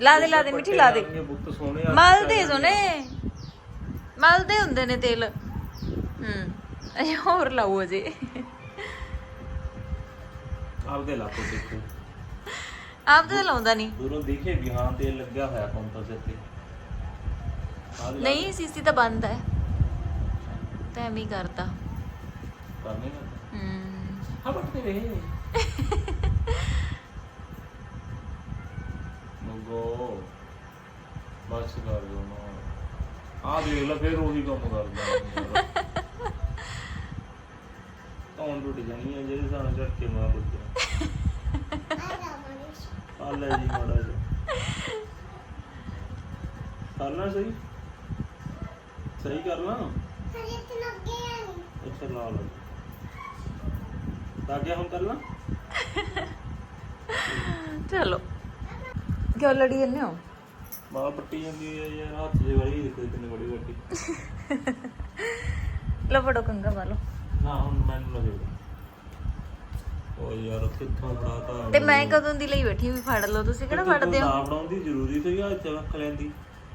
ਲਾ ਦੇ ਲਾ ਦੇ ਮਿੱਠੀ ਲਾ ਦੇ। ਬੁੱਤ ਸੋਹਣੇ ਆ ਮਲਦੇ ਸੋਨੇ ਮਲਦੇ ਹੁੰਦੇ ਨੇ ਤੇਲ। ਹੂੰ ਅਜੇ ਹੋਰ ਲਾਓ ਅਜੇ। ਆਪਦੇ ਲਾਪੋ ਦੇਖੋ। ਆਪ ਤਾਂ ਲਾਉਂਦਾ ਨਹੀਂ। ਦੂਰੋਂ ਦੇਖੇ ਵੀ ਹਾਂ ਤੇਲ ਲੱਗਿਆ ਹੋਇਆ ਕਾਊਂਟਰ ਦੇ ਉੱਤੇ। ਆਹ ਲਾ- ਨਹੀਂ ਸੀਸੀ ਤਾਂ ਬੰਦ ਹੈ। ਤਾਂ ਐਵੇਂ ਹੀ ਕਰਤਾ। ਕਰਨੇ ਨਾ। ਹੂੰ। ਹਾਂ ਬੱਟੇ ਵੇ ਮੰਗੋ ਬਸ ਕਰ ਦੋ ਨਾ। ਆ ਦੇਖ ਲੈ, ਫਿਰ ਉਹੀ ਕੰਮ ਕਰਦਾ। ਤੌਣ ਟੁੱਟ ਜਾਣੀ ਹੈ ਜਿਹੜੇ ਸਾਨੂੰ ਝਟਕੇ ਮਾਰ ਦਿੱਤੇ ਆ। ਲੈ ਜੀ ਮਾੜਾ ਜਿਹਾ। ਕਰਨਾ ਸਹੀ। ਸਹੀ ਕਰਨਾ ਅੱਛਾ, ਲਾ ਤਾਂ ਗਿਆ ਹੁਣ ਕਰਨਾ ਚਲੋ। ਕਿਉਂ ਲੜੀ ਜੰਨੇ ਹੋ? ਬਾਹ ਪੱਟੀ ਜਾਂਦੀ ਹੈ ਯਾਰ ਹੱਥ ਦੇ ਵਾਲੀ ਦੇਖੋ ਕਿੰਨੀ ਬੜੀ ਵੱਡੀ। ਲੋ ਫੜੋ ਕੰਗਾ ਵਾਲੋ। ਨਾ ਹੁਣ ਮੈਨੂੰ ਨਾ ਦੇ ਓ ਯਾਰ ਕਿੱਥੋਂ ਫੜਾਤਾ ਤੇ ਮੈਂ ਕਦੋਂ ਦੀ ਲਈ ਬੈਠੀ ਵੀ ਫੜ ਲਓ ਤੁਸੀਂ ਕਿਹੜਾ ਫੜਦੇ ਹੋ? ਨਾ ਫੜਾਉਣ ਦੀ ਜ਼ਰੂਰੀ ਸੀ ਆ ਚੱਕ ਲੈਂਦੀ।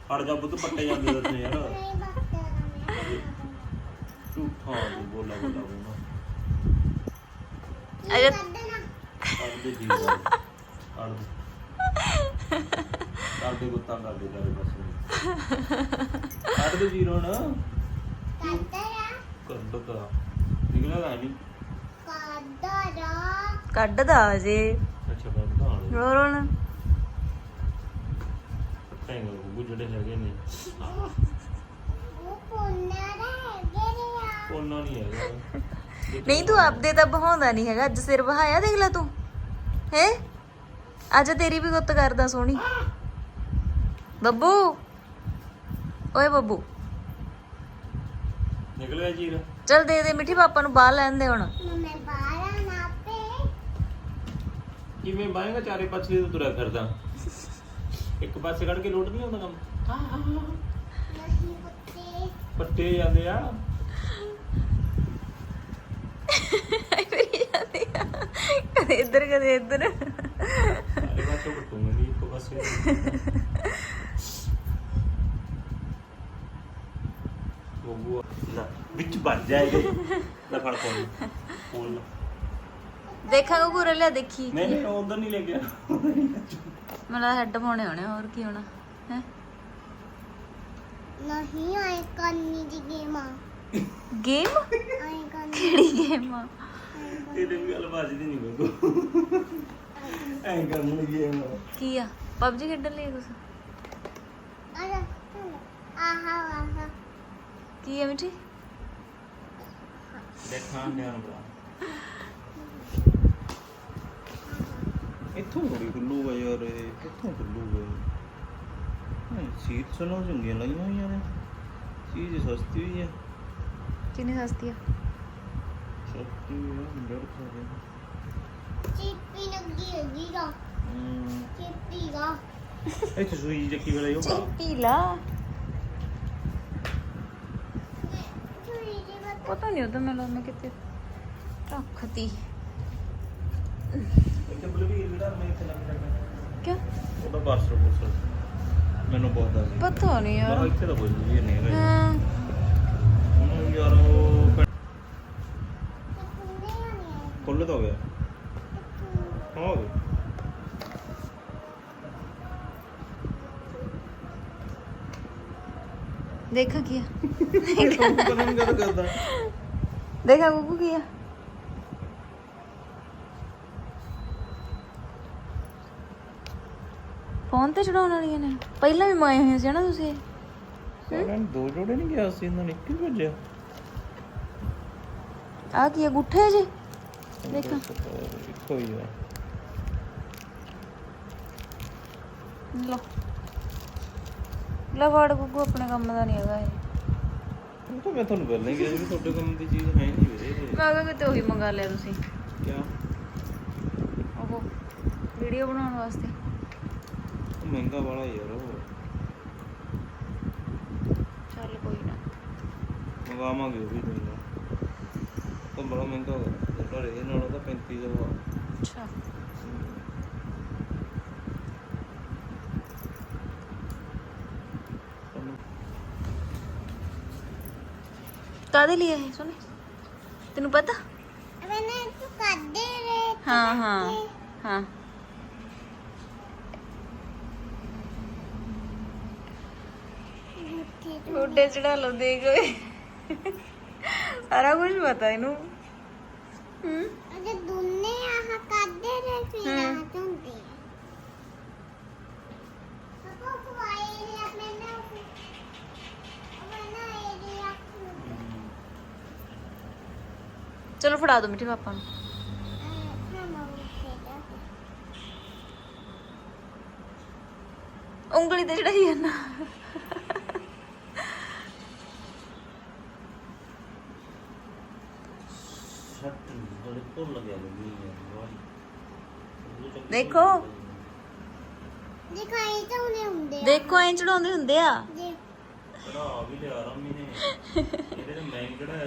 ਫੜ ਜਾ ਬੁੱਤ ਪੱਟੇ ਜਾਂਦੇ ਦੱਸ ਯਾਰ। ਝੂਠਾ ਬੋਲਾ ਬੋਲਾ ਬੋਲਾ ਅਜੇ ਕਰਦੇ ਜੀ ਕਰਦੇ ਕਰਦੇ ਗੁੱਤਾਂ ਕਰਦੇ ਬਸ ਜੀਰੋ ਨਾ ਨਹੀਂ ਕੱਢਦਾ ਅਜੇ ਅੱਛਾ ਕੱਢਦਾ ਹਾਂ ਹੋਰ ਹੁਣ? ਟੈਂਗ ਗੁੱਜੜੇ ਹੈਗੇ ਨੇ। ਉਹਨਾਂ ਨਹੀਂ ਹੈਗਾ। ਨਹੀਂ ਤੂੰ ਆਪਦੇ ਤਾਂ ਬਹਾਉਂਦਾ ਨਹੀਂ ਹੈਗਾ। ਅੱਜ ਸਿਰ ਬਹਾਇਆ ਦੇਖ ਲੈ ਤੂੰ। ਹੈ? ਅੱਜ ਤੇਰੀ ਵੀ ਗੁੱਤ ਕਰਦਾ ਸੋਹਣੀ। ਬੱਬੂ। ਓਏ ਬੱਬੂ। ਨਿਕਲਿਆ ਜੀਰ। ਚਲ ਦੇ ਦੇ ਮਿੱਠੀ ਪਾਪਾ ਨੂੰ ਬਾਹਰ ਲੈਣ ਦੇ ਹੁਣ। ਕਿਵੇਂ ਬਾਏਗਾ ਚਾਰੇ ਪਾਸੇ ਤੋਂ ਤੁਰਿਆ ਫਿਰਦਾ। ਇੱਕ ਪਾਸੇ ਕੱਢ ਕੇ ਲੋਟ ਨਹੀਂ ਆਉਂਦਾ ਕੰਮ। ਪੱਟੇ ਜਾਂਦੇ ਆ। ਕਦੇ ਇੱਧਰ ਕਦੇ ਇੱਧਰ। ਨਹੀਂ ਇੱਕ ਪਾਸੇ ਉਹ ਨਾ ਵਿੱਚ ਵੱਜ ਜਾਏਗਾ ਲੈ ਫੜ ਕੋਲ ਕੋਲ ਦੇਖਾਂਗਾ ਪੂਰਾ ਲਿਆ ਦੇਖੀ ਨਹੀਂ ਨਹੀਂ ਉਹ ਉਧਰ ਨਹੀਂ ਲੈ ਗਿਆ ਮੇਰਾ ਹੈੱਡ ਪਾਉਣੇ ਹੋਣੇ ਹੋਰ ਕੀ ਹੋਣਾ ਹੈ? ਨਹੀਂ ਆਏ ਕੰਨੀ ਦੀ ਗੇਮ। ਆ ਗੇਮ? ਆਏ ਕੰਨੀ ਕਿਹੜੀ ਗੇਮ? ਆ ਇਹਦੇ ਵੀ ਗੱਲ ਵੱਜਦੀ ਨਹੀਂ ਮੈਨੂੰ ਐਂ ਕਰਨ ਐ ਕੀ ਆ? ਪਬਜੀ ਖੇਡਣ ਲਈ ਕੁਛ ਆਹ ਆਹਾ ਆਹਾ ਕੀ ਆ ਮਿੱਠੀ? ਦੇਖਾਂ ਨਿਆਣ ਬਰਾ ਇੱਥੋਂ ਥੋੜੀ ਖੁੱਲੂਗਾ ਯਾਰ ਇਹ ਕਿੱਥੋਂ ਖੁੱਲੂਗਾ ਨਹੀਂ ਸੀਟ ਸੁਣੋ ਚੰਗੀਆਂ ਲਾਈਆਂ ਹੋਈਆਂ ਨੇ। ਚੀਜ਼ ਸਸਤੀ ਹੋਈ ਹੈ ਕਿੰਨੀ ਸਸਤੀ ਆ? ਸਸਤੀ ਹੈ ਡਰ ਖਾਦੇ ਚਿੱਪੀ ਲੱਗੀ ਹੈਗੀ ਗਾ ਹੂੰ ਚਿੱਪੀ ਗਾ ਇੱਥੇ ਸੂਈ ਚੱਕੀ ਵੇਲੇ ਉਹ। ਪੀ ਲਾ। ਚੁਰੀ ਜੀ ਬਤ ਪਤਾ ਨਹੀਂ ਉਹਦਾ ਮੈਨੂੰ ਮੈਂ ਕਿਤੇ ਰੱਖਤੀ। ਇੱਥੇ ਬਲਵੀਰ ਜਿਹੜਾ ਮੈਂ ਇੱਥੇ ਲੱਗ ਜਾਂਦਾ। ਕਿਉਂ ਉਹਦਾ ਪਾਰਸਲ ਪੁਰਸਲ ਮੈਨੂੰ ਬਹੁਤ ਆ ਸੀ ਪਤਾ ਨਹੀਂ ਯਾਰ। ਇੱਥੇ ਤਾਂ ਕੋਈ ਵੀ ਨਹੀਂ ਹੈਗਾ। ਹਾਂ। ਉਹਨੂੰ ਯਾਰ ਉਹ ਕੁੰਡੇ ਆਣੇ ਖੁੱਲ੍ਹ ਤਾਂ ਹੋ ਗਿਆ ਹਾਂ ਹੋ ਗਿਆ ਦੇਖਾਂ ਕੀ ਆ। ਪਤਾ ਨਹੀਂ ਕਦ ਕਰਦਾ ਦੇਖਾਂ ਗੁੱਗੂ ਕੀ ਆ। ਫੋਨ ਤੇ ਚੜਾਉਣ ਵਾਲੀਆਂ ਨੇ। ਪਹਿਲਾਂ ਵੀ ਮਾਏ ਹੋਏ ਸੀ ਨਾ ਤੁਸੀਂ? ਸਾਰਿਆਂ ਨੂੰ ਦੋ ਜੋੜੇ ਨਹੀਂ ਗਿਆ ਸੀ ਇਹਨਾਂ ਨੇ ਇੱਕ ਹੀ ਭੇਜਿਆ। ਆ ਕੀ ਆ ਗੁੱਠੇ ਜੇ? ਦੇਖਾਂ। ਇੱਕੋ ਹੀ ਆ। ਲੋ ਲੈ ਵੜ ਗੁੱਗੂ ਆਪਣੇ ਕੰਮ ਦਾ ਨਹੀਂ ਹੈਗਾ ਇਹ। ਉਹ ਤਾਂ ਮੈਂ ਤੁਹਾਨੂੰ ਪਹਿਲਾਂ ਹੀ ਕਿਹਾ ਸੀ ਵੀ ਤੁਹਾਡੇ ਕੰਮ ਦੀ ਚੀਜ਼ ਹੈ ਨਹੀਂ ਵੀਰੇ ਮੈਂ ਕਿਹਾ ਕਿਤੇ ਉਹੀ ਮੰਗਾ ਲਿਆ ਤੁਸੀਂ। ਕਿਆ? ਉਹ ਵੀਡੀਓ ਬਣਾਉਣ ਵਾਸਤੇ। ਉਹ ਮਹਿੰਗਾ ਵਾਲਾ ਯਾਰ ਉਹ। ਚੱਲ ਕੋਈ ਨਾ। ਮੰਗਾਵਾਂਗੇ ਉਹ ਵੀ ਮਹਿੰਗਾ ਉਹ ਬੜਾ ਮਹਿੰਗਾ ਹੋ ਗਿਆ ਜਿਹੜਾ ਇਹ ਨਾਲੋਂ ਤਾਂ 35 ਦਾ ਵਾ ਅੱਛਾ। ਕਾਦੇ ਲਈ ਇਹ ਸੁਣ ਤੈਨੂੰ ਪਤਾ? ਮੈਨੇ ਤੂੰ ਹਾਂ ਹਾਂ ਹਾਂ। ਗੋਡੇ ਚੜਾ ਲਓ ਦੇਖ ਓਏ। ਸਾਰਾ ਕੁਝ ਪਤਾ ਇਹਨੂੰ ਹੂੰ ਅਜੇ ਦੁੰਨੇ ਆਹ ਕੱਢੇ ਰੇ ਫਿਰ ਹਮ। ਆਹ ਹੁੰਦੇ ਪਾਪਾ ਫਵਾਈ ਰੇ ਆਪਣੇ ਨਾ ਬਣਾ ਏਰੀਆ ਚਲੋ ਫੜਾ ਦੋ ਮਿੱਠੇ ਪਾਪਾ ਨੂੰ ਹਾਂ ਮੰਮੀ ਖੇਡਾ ਉਂਗਲੀ ਤੇ ਚੜਾਈ ਜਾਂਦਾ ਛੱਟ ਬੜੇ ਭੁੱਲ ਲੱਗਿਆ ਲੱਗੀ ਯਾਰ ਦੇਖੋ। ਦਿਖਾਈ ਤਾਂ ਉਹਨੇ ਹੁੰਦੇ ਆ ਦੇਖੋ ਐਂ ਚੜਾਉਂਦੇ ਹੁੰਦੇ ਆ ਜੇ ਚੜਾ ਵੀ ਲਿਆ ਰਾਮੀ ਨੇ ਇਹਦੇ ਤੇ ਮੈਂ ਕਿਹੜਾ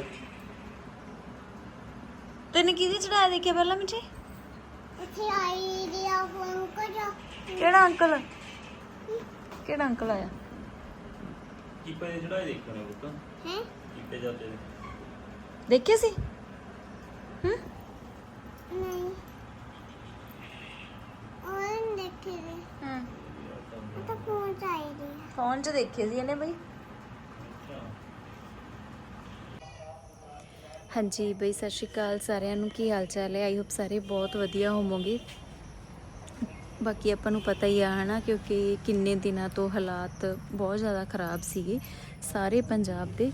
ਤੈਨੂੰ ਕਿਹਦੀ ਚੜਾਇਆ ਦੇਖਿਆ ਪਹਿਲਾਂ ਮਿੱਠੇ ਉੱਥੇ ਆਈ ਏਰੀਆ ਫੋਨ ਕਰੋ ਕਿਹੜਾ ਅੰਕਲ? ਕਿਹੜਾ ਅੰਕਲ ਆਇਆ? ਕੀਪੇ ਦੇ ਚੜਾਈ ਦੇਖਣੇ ਬੁੱਕ ਹੈ? ਕੀਪੇ ਜਾਂਦੇ ਨੇ ਦੇਖਿਆ ਸੀ? ਹੂੰ? ਨਹੀਂ। ਦੇਖੇ ਰੇ ਹੂੰ। ਤਾਂ ਫੋਨ ਚ ਆਈ ਰੀ ਫੋਨ 'ਚ ਦੇਖੇ ਸੀ ਇਹਨੇ ਬਈ। ਹਾਂਜੀ ਬਈ, ਸਤਿ ਸ਼੍ਰੀ ਅਕਾਲ ਸਾਰਿਆਂ ਨੂੰ। ਕੀ ਹਾਲ ਚਾਲ ਹੈ? ਆਈ ਹੋਪ ਸਾਰੇ ਬਹੁਤ ਵਧੀਆ ਹੋਵੋਗੇ। ਬਾਕੀ ਆਪਾਂ ਨੂੰ ਪਤਾ ਹੀ ਆ, ਹਨਾ, ਕਿਉਂਕਿ ਕਿੰਨੇ ਦਿਨਾਂ ਤੋਂ ਹਾਲਾਤ ਬਹੁਤ ਜ਼ਿਆਦਾ ਖਰਾਬ ਸੀਗੇ ਸਾਰੇ ਪੰਜਾਬ ਦੇ।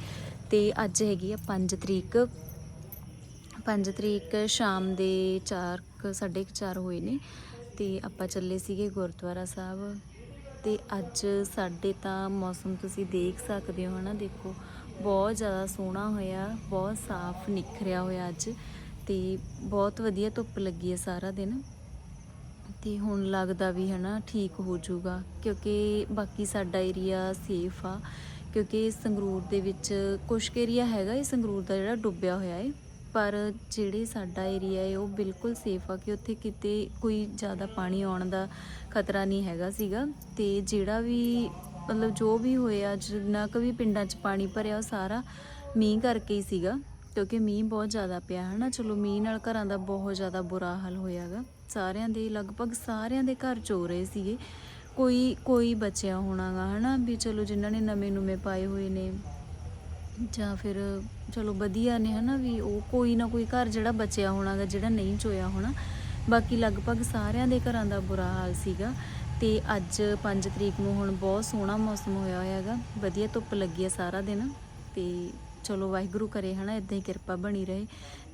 ਤੇ ਅੱਜ ਹੈਗੀ ਆ 5 ਤਰੀਕ। 5 ਤਰੀਕ ਸ਼ਾਮ ਦੇ 4 ਸਾਢੇ ਕੁ ਚਾਰ ਹੋਏ ਨੇ। ਤੇ ਆਪਾਂ ਚੱਲੇ ਸੀਗੇ ਗੁਰਦੁਆਰਾ ਸਾਹਿਬ। ਤੇ ਅੱਜ ਸਾਡੇ ਤਾਂ ਮੌਸਮ ਤੁਸੀਂ ਦੇਖ ਸਕਦੇ ਹੋ, ਹਨਾ, ਦੇਖੋ। ਬਹੁਤ ਜ਼ਿਆਦਾ ਸੋਹਣਾ ਹੋਇਆ, ਬਹੁਤ ਸਾਫ਼ ਨਿਖਰਿਆ ਹੋਇਆ ਅੱਜ ਤੇ ਬਹੁਤ ਵਧੀਆ ਧੁੱਪ ਲੱਗੀ ਹੈ ਸਾਰਾ ਦਿਨ ਤੇ ਹੁਣ ਲੱਗਦਾ ਵੀ ਹਨਾ ਠੀਕ ਹੋ ਜਾਊਗਾ ਕਿਉਂਕਿ ਬਾਕੀ ਸਾਡਾ ਏਰੀਆ ਸੇਫ ਆ ਕਿਉਂਕਿ ਸੰਗਰੂਰ ਦੇ ਵਿੱਚ ਕੁਛ ਏਰੀਆ ਹੈਗਾ ਇਹ, ਸੰਗਰੂਰ ਦਾ ਜਿਹੜਾ ਡੁੱਬਿਆ ਹੋਇਆ ਹੈ ਪਰ ਜਿਹੜੇ ਸਾਡਾ ਏਰੀਆ ਹੈ ਉਹ ਬਿਲਕੁਲ ਸੇਫ ਆ ਕਿ ਉੱਥੇ ਕਿਤੇ ਕੋਈ ਜ਼ਿਆਦਾ ਪਾਣੀ ਆਉਣ ਦਾ ਖਤਰਾ ਨਹੀਂ ਹੈਗਾ ਸੀਗਾ ਤੇ ਜਿਹੜਾ ਵੀ ਮਤਲਬ ਜੋ ਵੀ ਹੋਇਆ, ਜਿੰਨਾ ਕੁ ਵੀ ਪਿੰਡਾਂ 'ਚ ਪਾਣੀ ਭਰਿਆ, ਉਹ ਸਾਰਾ ਮੀਂਹ ਕਰਕੇ ਹੀ ਸੀਗਾ। ਕਿਉਂਕਿ ਮੀਂਹ ਬਹੁਤ ਜ਼ਿਆਦਾ ਪਿਆ, ਹਨਾ? ਚਲੋ, ਮੀਂਹ ਨਾਲ ਘਰਾਂ ਦਾ ਬਹੁਤ ਜ਼ਿਆਦਾ ਬੁਰਾ ਹਾਲ ਹੋਇਆਗਾ। ਸਾਰਿਆਂ ਦੇ, ਲਗਭਗ ਸਾਰਿਆਂ ਦੇ ਘਰ ਚੋ ਰਹੇ ਸੀਗੇ। ਕੋਈ ਕੋਈ ਬਚਿਆ ਹੋਣਾਗਾ, ਹਨਾ? ਵੀ ਚਲੋ, ਜਿਨ੍ਹਾਂ ਨੇ ਨਵੇਂ ਨਵੇਂ ਪਾਏ ਹੋਏ ਨੇ, ਜਾਂ ਫਿਰ ਚਲੋ, ਵਧੀਆ ਨੇ, ਹਨਾ? ਵੀ ਉਹ ਕੋਈ ਨਾ ਕੋਈ ਘਰ ਜਿਹੜਾ ਬਚਿਆ ਹੋਣਾਗਾ, ਜਿਹੜਾ ਨਹੀਂ ਚੋਇਆ ਹੋਣਾ। ਬਾਕੀ ਲਗਭਗ ਸਾਰਿਆਂ ਦੇ ਘਰਾਂ ਦਾ ਬੁਰਾ ਹਾਲ ਸੀਗਾ। ਤੇ ਅੱਜ 5 ਤਰੀਕ ਨੂੰ ਹੁਣ ਬਹੁਤ ਸੋਹਣਾ ਮੌਸਮ ਹੋਇਆ ਹੋਇਆ ਹੈਗਾ। ਵਧੀਆ ਧੁੱਪ ਲੱਗੀ ਹੈ ਸਾਰਾ ਦਿਨ ਤੇ ਚਲੋ ਵਾਹਿਗੁਰੂ ਕਰੇ ਹਨਾ ਇਦਾਂ ਹੀ ਕਿਰਪਾ ਬਣੀ ਰਹੇ।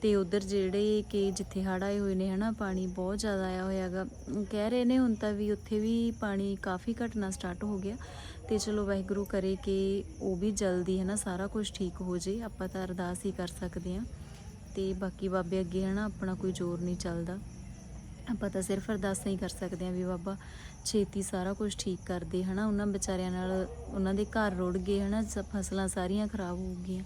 ਤੇ ਉਧਰ ਜਿਹੜੇ ਕਿ ਜਿੱਥੇ ਹੜ੍ਹ ਆਏ ਹੋਏ ਨੇ ਹਨਾ, ਪਾਣੀ ਬਹੁਤ ਜ਼ਿਆਦਾ ਆਇਆ ਹੋਇਆ ਹੈਗਾ। ਕਹਿ ਰਹੇ ਨੇ ਹੁਣ ਤਾਂ ਵੀ ਉੱਥੇ ਵੀ ਪਾਣੀ ਕਾਫੀ ਘਟਣਾ ਸਟਾਰਟ ਹੋ ਗਿਆ। ਤੇ ਚਲੋ ਵਾਹਿਗੁਰੂ ਕਰੇ ਕਿ ਉਹ ਵੀ ਜਲਦੀ ਹੈ ਨਾ ਸਾਰਾ ਕੁਝ ਠੀਕ ਹੋ ਜੇ, ਆਪਾਂ ਤਾਂ ਅਰਦਾਸ ਹੀ ਕਰ ਸਕਦੇ ਹਾਂ। ਤੇ ਬਾਕੀ ਬਾਬੇ ਅੱਗੇ ਹੈ ਨਾ ਆਪਣਾ ਕੋਈ ਜ਼ੋਰ ਨਹੀਂ ਚੱਲਦਾ। ਆਪਾਂ ਤਾਂ ਸਿਰਫ ਅਰਦਾਸਾਂ ਹੀ ਕਰ ਸਕਦੇ ਹਾਂ ਵੀ ਬਾਬਾ ਛੇਤੀ ਸਾਰਾ ਕੁਝ ਠੀਕ ਕਰ ਦੇ, ਹਨਾ? ਉਹਨਾਂ ਵਿਚਾਰਿਆਂ ਨਾਲ ਉਹਨਾਂ ਦੇ ਘਰ ਰੁੜ ਗਏ, ਹਨਾ? ਸ- ਫਸਲਾਂ ਸਾਰੀਆਂ ਖਰਾਬ ਹੋ ਗਈਆਂ।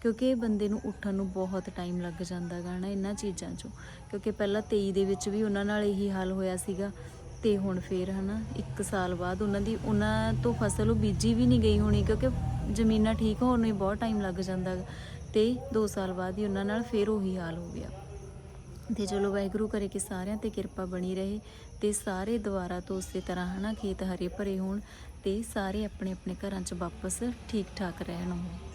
ਕਿਉਂਕਿ ਇਹ ਬੰਦੇ ਨੂੰ ਉੱਠਣ ਨੂੰ ਬਹੁਤ ਟਾਈਮ ਲੱਗ ਜਾਂਦਾ ਗਾ ਨਾ ਇਹਨਾਂ ਚੀਜ਼ਾਂ 'ਚੋਂ। ਕਿਉਂਕਿ ਪਹਿਲਾਂ 23 ਦੇ ਵਿੱਚ ਵੀ ਉਹਨਾਂ ਨਾਲ ਇਹੀ ਹਾਲ ਹੋਇਆ ਸੀਗਾ ਤੇ ਹੁਣ ਫੇਰ, ਹਨਾ? 1 ਸਾਲ ਬਾਅਦ ਉਹਨਾਂ ਦੀ, ਉਹਨਾਂ ਤੋਂ ਫਸਲ ਉਹ ਬੀਜੀ ਵੀ ਨਹੀਂ ਗਈ ਹੋਣੀ ਕਿਉਂਕਿ ਜ਼ਮੀਨਾਂ ਠੀਕ ਹੋਣ ਨੂੰ ਹੀ ਬਹੁਤ ਟਾਈਮ ਲੱਗ ਜਾਂਦਾ ਗਾ। ਤੇ 2 ਸਾਲ ਬਾਅਦ ਹੀ ਉਹਨਾਂ ਨਾਲ ਫੇਰ ਉਹੀ ਹਾਲ ਹੋ ਗਿਆ। ਤੇ ਚਲੋ ਵਾਹਿਗੁਰੂ ਕਰੇ ਕਿ ਸਾਰਿਆਂ ਤੇ ਕਿਰਪਾ ਬਣੀ ਰਹੇ ਤੇ ਸਾਰੇ ਦੁਬਾਰਾ ਤੋਂ ਉਸੇ ਤਰ੍ਹਾਂ, ਹਨਾ, ਖੇਤ ਹਰੇ ਭਰੇ ਹੋਣ ਤੇ ਸਾਰੇ ਆਪਣੇ ਆਪਣੇ ਘਰਾਂ 'ਚ ਵਾਪਸ ਠੀਕ ਠਾਕ ਰਹਿਣ ਉਹ